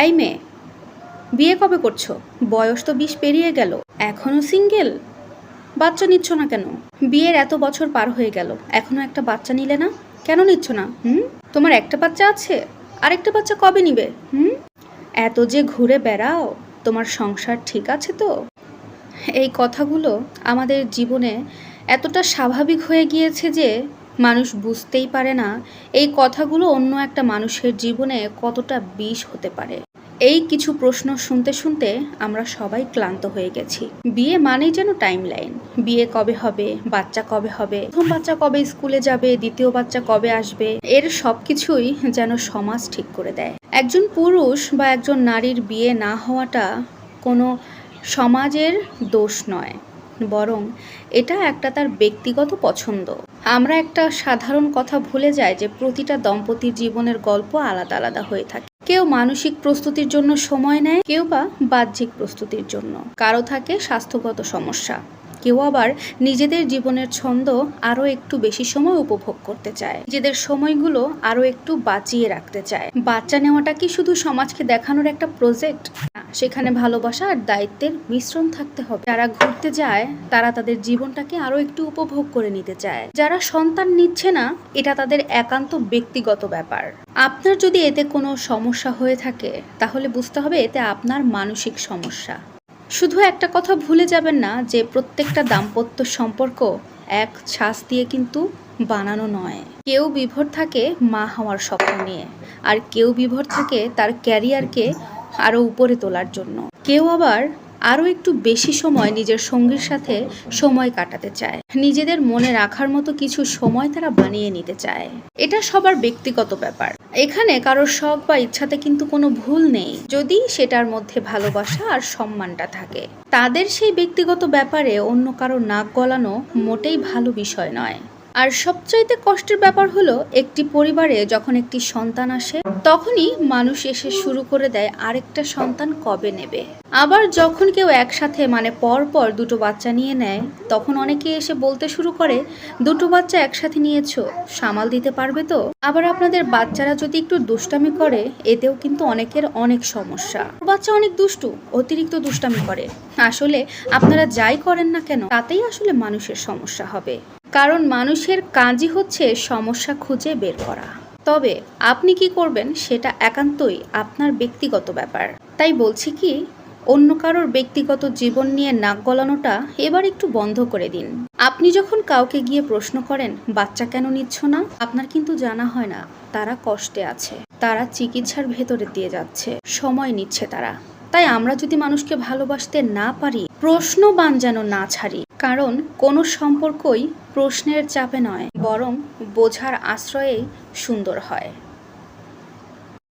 এই মেয়ে, বিয়ে কবে করছ? বয়স তো বিশ পেরিয়ে গেল। এখনও সিঙ্গেল? বাচ্চা নিচ্ছ না কেন? বিয়ের এত বছর পার হয়ে গেল। এখনও একটা বাচ্চা নিলে না? কেন নিচ্ছ না? হুম? তোমার একটা বাচ্চা আছে? আরেকটা বাচ্চা কবে নিবে? হুম? এত যে ঘুরে বেড়াও, তোমার সংসার ঠিক আছে তো? এই কথাগুলো আমাদের জীবনে এতটা স্বাভাবিক হয়ে গিয়েছে যে মানুষ বুঝতেই পারে না এই কথাগুলো অন্য একটা মানুষের জীবনে কতটা বিষ হতে পারে। এই কিছু প্রশ্ন শুনতে শুনতে আমরা সবাই ক্লান্ত হয়ে গেছি। বিয়ে মানেই যেন টাইম লাইন বিয়ে কবে হবে? বাচ্চা কবে হবে? প্রথম বাচ্চা কবে স্কুলে যাবে? দ্বিতীয় বাচ্চা কবে আসবে? এর সব কিছুই যেন সমাজ ঠিক করে দেয়। একজন পুরুষ বা একজন নারীর বিয়ে না হওয়াটা কোনো সমাজের দোষ নয়। বরং এটা একটা তার ব্যক্তিগত পছন্দ। আমরা একটা সাধারণ কথা ভুলে যাই যে প্রতিটা দম্পতির জীবনের গল্প আলাদা আলাদা হয়ে থাকে। কেউ মানসিক প্রস্তুতির জন্য সময় নেয়, কেউ বা বাহ্যিক প্রস্তুতির জন্য। কারও থাকে স্বাস্থ্যগত সমস্যা। কেউ আবার নিজেদের জীবনের ছন্দ আরও একটু বেশি সময় উপভোগ করতে চায়। নিজেদের সময়গুলো আরও একটু বাঁচিয়ে রাখতে চায়। বাচ্চা নেওয়াটা কি শুধু সমাজকে দেখানোর একটা প্রজেক্ট সেখানে ভালোবাসা আর দায়িত্বের মিশ্রণ থাকতে হবে। যারা ঘুরতে যায়, তারা তাদের জীবনটাকে আরও একটু উপভোগ করে নিতে চায়। যারা সন্তান নিচ্ছে না, এটা তাদের একান্ত ব্যক্তিগত ব্যাপার। আপনার যদি এতে কোনো সমস্যা হয়ে থাকে, তাহলে বুঝতে হবে এতে আপনার মানসিক সমস্যা। শুধু একটা কথা ভুলে যাবেন না যে প্রত্যেকটা দাম্পত্য সম্পর্ক এক ছাঁচ দিয়ে কিন্তু বানানো নয়। কেউ বিভোর থাকে মা হওয়ার স্বপ্ন নিয়ে, আর কেউ বিভোর থাকে তার ক্যারিয়ারকে আরও উপরে তোলার জন্য। কেউ আবার আরও একটু বেশি সময় নিজের সঙ্গীর সাথে সময় কাটাতে চায়। নিজেদের মনে রাখার মতো কিছু সময় তারা বানিয়ে নিতে চায়। এটা সবার ব্যক্তিগত ব্যাপার। এখানে কারোর শখ বা ইচ্ছাতে কিন্তু কোনো ভুল নেই। যদি সেটার মধ্যে ভালোবাসা আর সম্মানটা থাকে। তাদের সেই ব্যক্তিগত ব্যাপারে অন্য কারও নাক গলানো মোটেই ভালো বিষয় নয়। আর সবচাইতে কষ্টের ব্যাপার হলো, একটি পরিবারে যখন একটি সন্তান আসে, তখনই মানুষ এসে শুরু করে দেয় আরেকটা সন্তান কবে নেবে। আবার যখন কেউ একসাথে মানে পর পর দুটো বাচ্চা নিয়ে নেয়, তখন অনেকে এসে বলতে শুরু করে, দুটো বাচ্চা একসাথে নিয়েছ, সামাল দিতে পারবে তো? আবার আপনাদের বাচ্চারা যদি একটু দুষ্টামি করে, এতেও কিন্তু অনেকের অনেক সমস্যা। বাচ্চা অনেক দুষ্টু, অতিরিক্ত দুষ্টামি করে। আসলে আপনারা যাই করেন না কেন, তাতেই আসলে মানুষের সমস্যা হবে। কারণ মানুষের কাজই হচ্ছে সমস্যা খুঁজে বের করা। তবে আপনি কি করবেন, সেটা একান্তই আপনার ব্যক্তিগত ব্যাপার। তাই বলছি কি অন্য কারোর ব্যক্তিগত জীবন নিয়ে নাক গলানোটা এবার একটু বন্ধ করে দিন। আপনি যখন কাউকে গিয়ে প্রশ্ন করেন, বাচ্চা কেন নিচ্ছ না? আপনার কিন্তু জানা হয় না, তারা কষ্টে আছে। তারা চিকিৎসার ভেতরে দিয়ে যাচ্ছে, সময় নিচ্ছে তারা। তাই আমরা যদি মানুষকে ভালোবাসতে না পারি, প্রশ্ন বান যেন না ছাড়ি। কারণ কোনো সম্পর্কই প্রশ্নের চাপে নয়, বরং বোঝার আশ্রয়েই সুন্দর হয়।